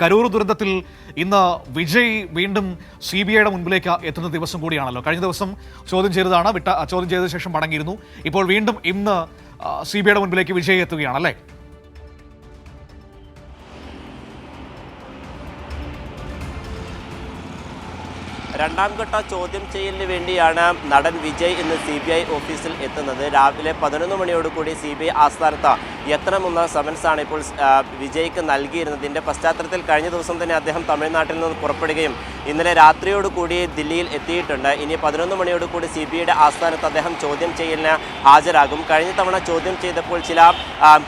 കരൂർ ദുരന്തത്തിൽ ഇന്ന് വിജയ് വീണ്ടും സി ബി ഐയുടെ മുൻപിലേക്ക് എത്തുന്ന ദിവസം കൂടിയാണല്ലോ. കഴിഞ്ഞ ദിവസം ചോദ്യം ചെയ്തതാണ് വിട്ട ചോദ്യം ചെയ്ത ശേഷം മടങ്ങിയിരുന്നു. ഇപ്പോൾ വീണ്ടും ഇന്ന് സി ബി ഐയുടെ മുൻപിലേക്ക് വിജയ് എത്തുകയാണ് രണ്ടാം ഘട്ട ചോദ്യം ചെയ്യലിന് വേണ്ടിയാണ് നടൻ വിജയ് ഇന്ന് സി ബി ഐ ഓഫീസിൽ എത്തുന്നത്. രാവിലെ പതിനൊന്ന് മണിയോടുകൂടി സി ബി ഐ ആസ്ഥാനത്ത് എത്തണമെന്ന സമൻസാണ് ഇപ്പോൾ വിജയ്ക്ക് നൽകിയിരുന്നത്. ഇതിന്റെ പശ്ചാത്തലത്തിൽ കഴിഞ്ഞ ദിവസം തന്നെ അദ്ദേഹം തമിഴ്നാട്ടിൽ നിന്ന് പുറപ്പെടുകയും ഇന്നലെ രാത്രിയോടുകൂടി ദില്ലിയിൽ എത്തിയിട്ടുണ്ട്. ഇനി പതിനൊന്ന് മണിയോടുകൂടി സി ബി ഐയുടെ ആസ്ഥാനത്ത് അദ്ദേഹം ചോദ്യം ചെയ്യലിന് ഹാജരാകും. കഴിഞ്ഞ തവണ ചോദ്യം ചെയ്തപ്പോൾ ചില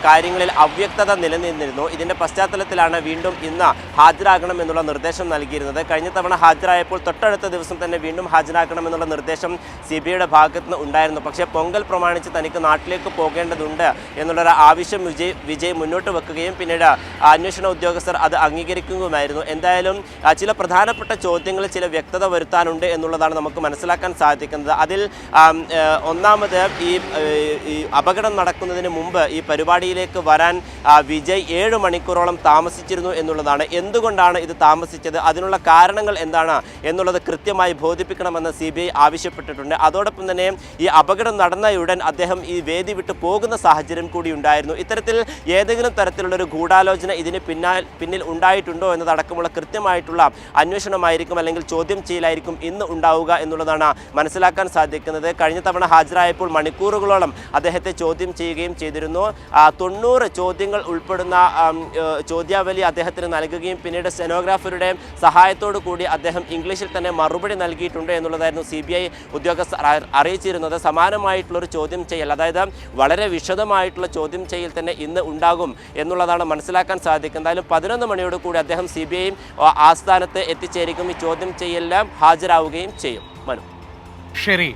കാര്യങ്ങളിൽ അവ്യക്തത നിലനിന്നിരുന്നു. ഇതിന്റെ പശ്ചാത്തലത്തിലാണ് വീണ്ടും ഇന്ന് ഹാജരാകണം എന്നുള്ള നിർദ്ദേശം നൽകിയിരുന്നത്. കഴിഞ്ഞ തവണ ഹാജരായപ്പോൾ തൊട്ടടുത്ത ദിവസം തന്നെ വീണ്ടും ഹാജരാക്കണമെന്നുള്ള നിർദ്ദേശം സി ബി ഐയുടെ ഭാഗത്തുനിന്ന് ഉണ്ടായിരുന്നു. പക്ഷേ പൊങ്കൽ പ്രമാണിച്ച് തനിക്ക് നാട്ടിലേക്ക് പോകേണ്ടതുണ്ട് എന്നുള്ളൊരു ആവശ്യം വിജയ് വിജയ് മുന്നോട്ട് വെക്കുകയും പിന്നീട് അന്വേഷണ ഉദ്യോഗസ്ഥർ അത് അംഗീകരിക്കുകയുമായിരുന്നു എന്തായാലും ചില പ്രധാനപ്പെട്ട ചോദ്യങ്ങളിൽ ചില വ്യക്തത വരുത്താനുണ്ട് എന്നുള്ളതാണ് നമുക്ക് മനസ്സിലാക്കാൻ സാധിക്കുന്നത്. അതിൽ ഒന്നാമത് ഈ അപകടം നടക്കുന്നതിന് മുമ്പ് ഈ പരിപാടിയിലേക്ക് വരാൻ വിജയ് ഏഴ് മണിക്കൂറോളം താമസിച്ചിരുന്നു എന്നുള്ളതാണ്. എന്തുകൊണ്ടാണ് ഇത് താമസിച്ചത്? അതിനുള്ള കാരണങ്ങൾ എന്താണ് എന്നുള്ളത് കൃത്യമായി ബോധിപ്പിക്കണമെന്ന് സി ബി ഐ ആവശ്യപ്പെട്ടിട്ടുണ്ട്. അതോടൊപ്പം തന്നെ ഈ അപകടം നടന്നയുടൻ അദ്ദേഹം ഈ വേദി വിട്ട് പോകുന്ന സാഹചര്യം കൂടി ഉണ്ടായിരുന്നു. ഇത്തരത്തിൽ ഏതെങ്കിലും തരത്തിലുള്ള ഒരു ഗൂഢാലോചന ഇതിന് പിന്നാൽ പിന്നിൽ ഉണ്ടായിട്ടുണ്ടോ എന്നതടക്കമുള്ള കൃത്യമായിട്ടുള്ള അന്വേഷണമായിരിക്കും അല്ലെങ്കിൽ ചോദ്യം ചെയ്യലായിരിക്കും ഇന്ന് ഉണ്ടാവുക എന്നുള്ളതാണ് മനസ്സിലാക്കാൻ സാധിക്കുന്നത്. കഴിഞ്ഞ തവണ ഹാജരായപ്പോൾ മണിക്കൂറുകളോളം അദ്ദേഹത്തെ ചോദ്യം ചെയ്യുകയും ചെയ്തിരുന്നു. തൊണ്ണൂറ് ചോദ്യങ്ങൾ ഉൾപ്പെടുന്ന ചോദ്യാവലി അദ്ദേഹത്തിന് നൽകുകയും പിന്നീട് സെനോഗ്രാഫറുടെ സഹായത്തോടു കൂടി അദ്ദേഹം ഇംഗ്ലീഷിൽ തന്നെ മറുപടി നൽകിയിട്ടുണ്ട് എന്നുള്ളതായിരുന്നു സി ബി ഐ ഉദ്യോഗസ്ഥർ അറി- അറിയിച്ചിരുന്നത്. സമാനമായിട്ടുള്ളൊരു ചോദ്യം ചെയ്യൽ അതായത് വളരെ വിശദമായിട്ടുള്ള ചോദ്യം ചെയ്യൽ തന്നെ ഇന്ന് ഉണ്ടാകും എന്നുള്ളതാണ് മനസ്സിലാക്കാൻ സാധിക്കുന്നത്. എന്തായാലും പതിനൊന്ന് മണിയോട് കൂടി അദ്ദേഹം സി ബി ഐ ആസ്ഥാനത്ത് എത്തിച്ചേരുകയും ഈ ചോദ്യം ചെയ്യെല്ലാം ഹാജരാവുകയും ചെയ്യും. മനു. ശരി.